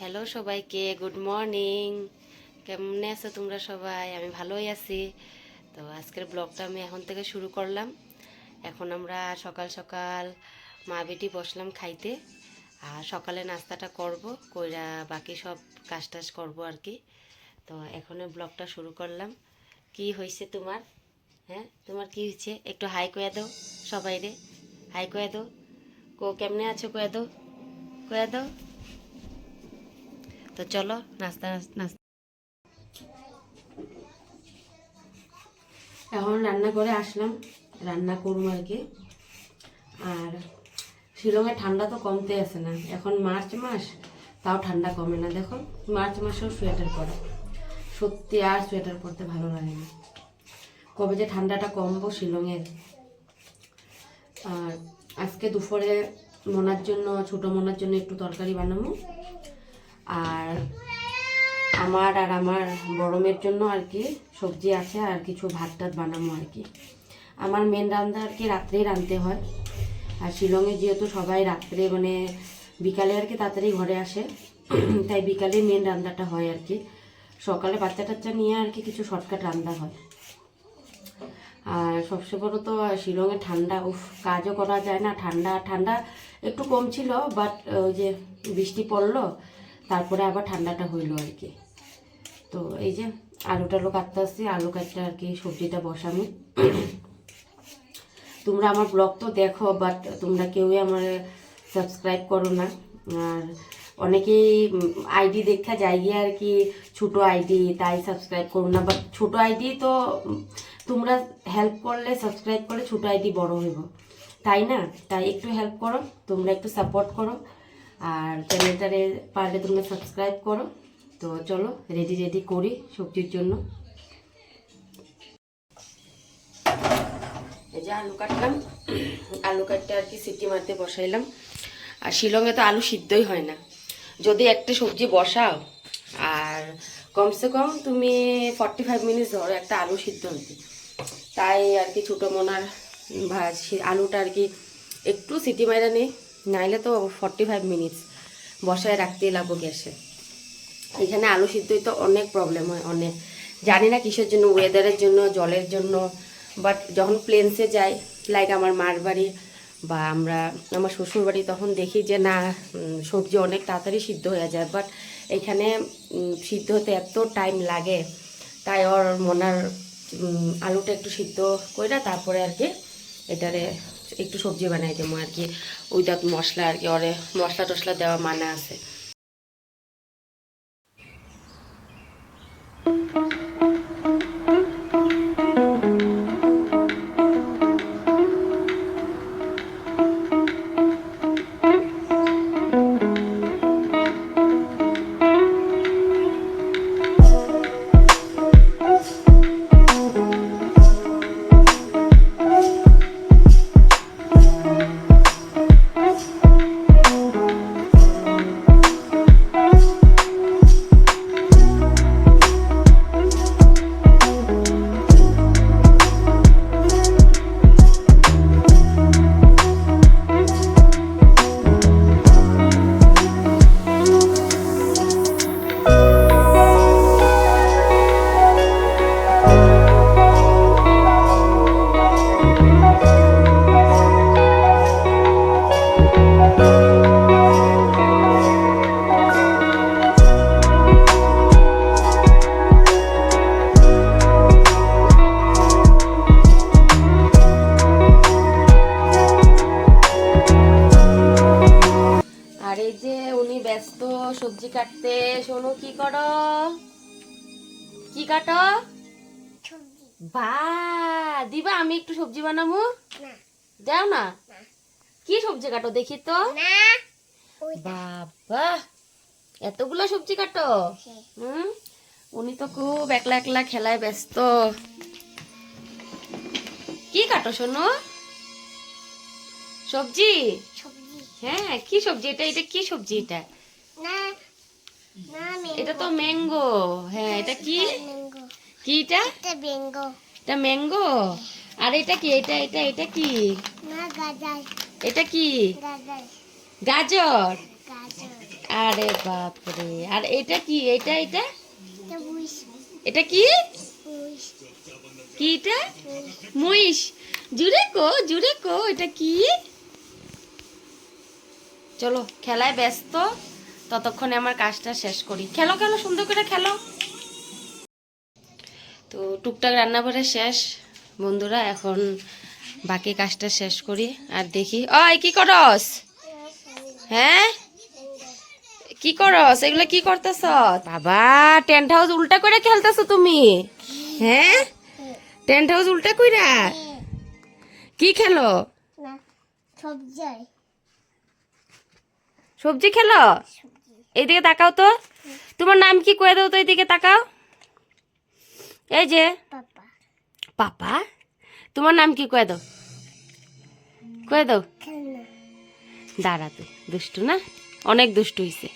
Hello সবাইকে good morning কেমনে আছো তোমরা সবাই? আমি ভালোই আছি। তো আজকের ব্লগটা আমি এখন থেকে শুরু করলাম। এখন আমরা সকাল সকাল মা বেটি বসলাম খাইতে। আর সকালে নাস্তাটা করব, কইরা বাকি সব কাজ টাজ করব আর কি তো এখন ব্লগটা শুরু করলাম। কি হয়েছে তোমার? হ্যাঁ তোমার কি হয়েছে একটু হাই কয়ে দাও সবাই রে হাই কয়ে দাও। কো, কেমনে আছো কয়ে দাও? কয়ে দাও। তো চলো, নাস্তা নাস্তা। এখন রান্না করে আসলাম, রান্না করব আর কি। আর শিলংয়ে ঠান্ডা তো কমতে আসে না, এখন মার্চ মাস, তাও ঠান্ডা কমে না, দেখো। মার্চ মাসেও সোয়েটার পরে। সত্যি আর সোয়েটার পরতে ভালো লাগে না। কবে যে ঠান্ডাটা কমবো শিলংয়ে। আর আজকে দুপুরে মোনার জন্য, ছোট মোনার জন্য একটু তরকারি বানাবো। আর আমার আর আমার বড় মেয়ের জন্য আর কি সবজি আছে আর কিছু ভাত টাত বানাবো আর কি। আমার মেন রান্না আর কি রাত্রেই রাঁধতে হয়। আর শিলংয়ে যেহেতু সবাই রাত্রে মানে বিকালে আর কি তাড়াতাড়ি ঘরে আসে, তাই বিকালে মেন রান্নাটা হয় আর কি। সকালে বাচ্চা টাচ্চা নিয়ে আর কি কিছু শর্টকাট রান্না হয়। আর সবচেয়ে বড় তো শিলংয়ে ঠান্ডা, উফ, কাজও করা যায় না। ঠান্ডা ঠান্ডা একটু কম ছিল বাট ওই যে বৃষ্টি পড়ল তারপরে আবার ঠান্ডাটা হইল আর কি। তো এই যে আলু কাটতে আসছি, আলু কাটতে আর কি সবজিটা বসানো তোমরা আমার ব্লগ তো দেখো বাট তোমরা কেউই আমার সাবস্ক্রাইব করো না। আর অনেকেই আইডি দেখা যায় গিয়ে আর কি ছোট আইডি তাই সাবস্ক্রাইব করো না। বাট ছোট আইডি তো তোমরা হেল্প করলে সাবস্ক্রাইব করলে ছোট আইডি বড় হইব। তাই না? তাই একটু হেল্প করো, তোমরা একটু সাপোর্ট করো। আর চ্যানেলটারে পারলে তোমরা সাবস্ক্রাইব করো। তো চলো রেডি রেডি করি সবজির জন্য। এই যে আলু কাটলাম। আলু কাটতে আর কি সিটি মারতে বসাইলাম। আর শিলংয়ে তো আলু সিদ্ধই হয় না। যদি একটা সবজি বসাও, আর কমসে কম তুমি ফর্টি ফাইভ মিনিটস ধরো, একটা আলু সিদ্ধ হতে তাই আর কি ছোটো মোনার আলুটা আর কি একটু সিটি মাইরা নেই। নাইলে তো ফর্টি ফাইভ মিনিটস বসায় রাখতেই লাগবো গ্যাসে। এখানে আলু সিদ্ধই তো অনেক প্রবলেম হয়, অনেক। জানি না কিসের জন্য ওয়েদারের জন্য, জলের জন্য। বাট যখন প্লেন্সে যাই লাইক আমার মার বাড়ি বা আমরা, আমার শ্বশুর বাড়ি তখন দেখি যে না সবজি অনেক তাড়াতাড়ি সিদ্ধ হয়ে যায়। বাট এখানে সিদ্ধ হতে এত টাইম লাগে, তাই ওর মনার আলুটা একটু সিদ্ধ করে তারপরে আর কি এটারে একটু সবজি বানাই দেবো আর কি। উইদাউট মশলা আর কি, ওরে মশলা টশলা দেওয়া মানা আছে। ব্যস্ত সবজি কাটতে। শোনো কি করো? কি কাটো? বা দিবা আমি একটু সবজি বানাবো? যাও না? কি সবজি কাটো দেখি তো? বাবা এতগুলো সবজি কাটো? হুম? উনি তো খুব একলা একলা খেলায় ব্যস্ত। কি কাটো শোনো? সবজি। হ্যাঁ কি সবজি এটা? এটা কি সবজি এটা? এটা তো ম্যাঙ্গো হ্যাঁ এটা কি? কি এটা? এটা ম্যাঙ্গো আর এটা কি? এটা এটা এটা কি? এটা কি? গাজর। আরে বাপরে। আর এটা কি? এটা এটা? এটা কি? কি এটা? মহিষ জুড়ে কো জুড়ে কো এটা কি? চলো খেলায় ব্যস্ত। ততক্ষণে আমার কাজটা শেষ করি। খেলো খেলো সুন্দর করে খেলো। তো টুকটাক রান্নাঘরে শেষ। বন্ধুরা এখন বাকি কাজটা শেষ করি আর দেখি। ওই কি করস? হ্যাঁ? কি করস? এগুলো কি করতেছ? বাবা টেন্ট হাউস উল্টা করে খেলতেছো তুমি? হ্যাঁ? টেন্ট হাউস উল্টা কইরা? কি খেলো? সবজি খেলো? এইদিকে তাকাও তো। তোমার নাম কি কয়ে দাও তো এইদিকে তাকাও। এই যে। পাপা। তোমার নাম কি কয়ে দাও? কয়ে দাও। দাঁড়া তুই দুষ্টু না? অনেক দুষ্টু হয়েছে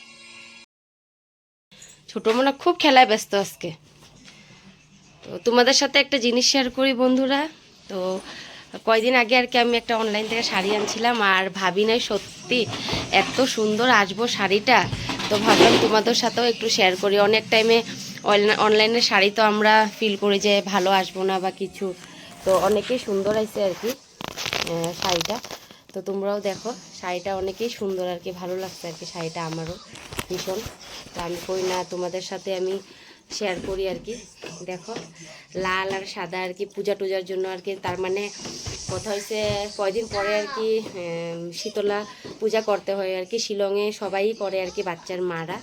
ছোট মনে খুব খেলায় ব্যস্ত আজকে। তো তোমাদের সাথে একটা জিনিস শেয়ার করি বন্ধুরা। তো কয়দিন আগে আর কি আমি একটা অনলাইন থেকে শাড়ি আনছিলাম আর ভাবি নাই সত্যি এত সুন্দর আসব শাড়িটা। তো ভাবলাম তোমাদের সাথেও একটু শেয়ার করি। অনেক টাইমে অনলাইনে শাড়ি তো আমরা ফিল করি যে ভালো আসব না বা কিছু। তো অনেকেই সুন্দর আছে আর কি শাড়িটা। তো তোমরাও দেখো, শাড়িটা অনেকেই সুন্দর আর কি, ভালো লাগছে আর কি শাড়িটা আমারও ভীষণ। তো আমি করি না, তোমাদের সাথে আমি শেয়ার করি আর কি। দেখো, লাল আর সাদা আর কি পূজা টুজার জন্য আর কি, তার মানে কথা হয়েছে কয়দিন পরে আর কি শীতলা পূজা করতে হয় আর কি, শিলংয়ে সবাই করে আর কি বাচ্চার মারা।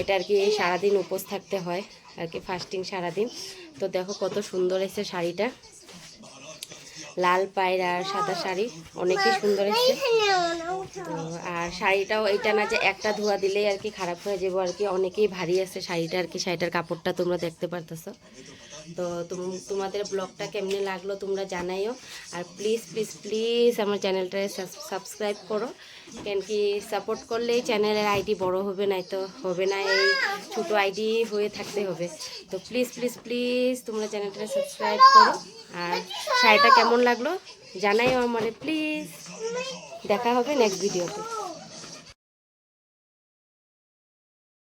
এটা আর কি সারাদিন উপোস থাকতে হয়, আর কি ফাস্টিং সারাদিন। তো দেখো কত সুন্দর এসেছে শাড়িটা। লাল পায়ের আর সাদা শাড়ি, অনেকই সুন্দর এসেছে আর শাড়িটাও এটা না যে একটা ধোয়া দিলেই আর কি খারাপ হয়ে যাব আর কি, অনেকেই ভারী আছে শাড়িটা আর কি, শাড়িটার কাপড়টা তোমরা দেখতে পারতেছো। তো তুম- তোমাদের ব্লগটা কেমনে লাগল তোমরা জানাইও। আর প্লিজ প্লিজ প্লিজ আমার চ্যানেলটা সাবস্ক্রাইব করো। কেন কি সাপোর্ট করলেই চ্যানেলের আইডি বড় হবে নাই তো হবে না, এই ছোট আইডি হয়ে থাকতে হবে। তো প্লিজ প্লিজ প্লিজ তোমরা চ্যানেলটা সাবস্ক্রাইব করো। আর শাড়িটা কেমন লাগল জানাইও আমারে প্লিজ দেখা হবে নেক্সট ভিডিওতে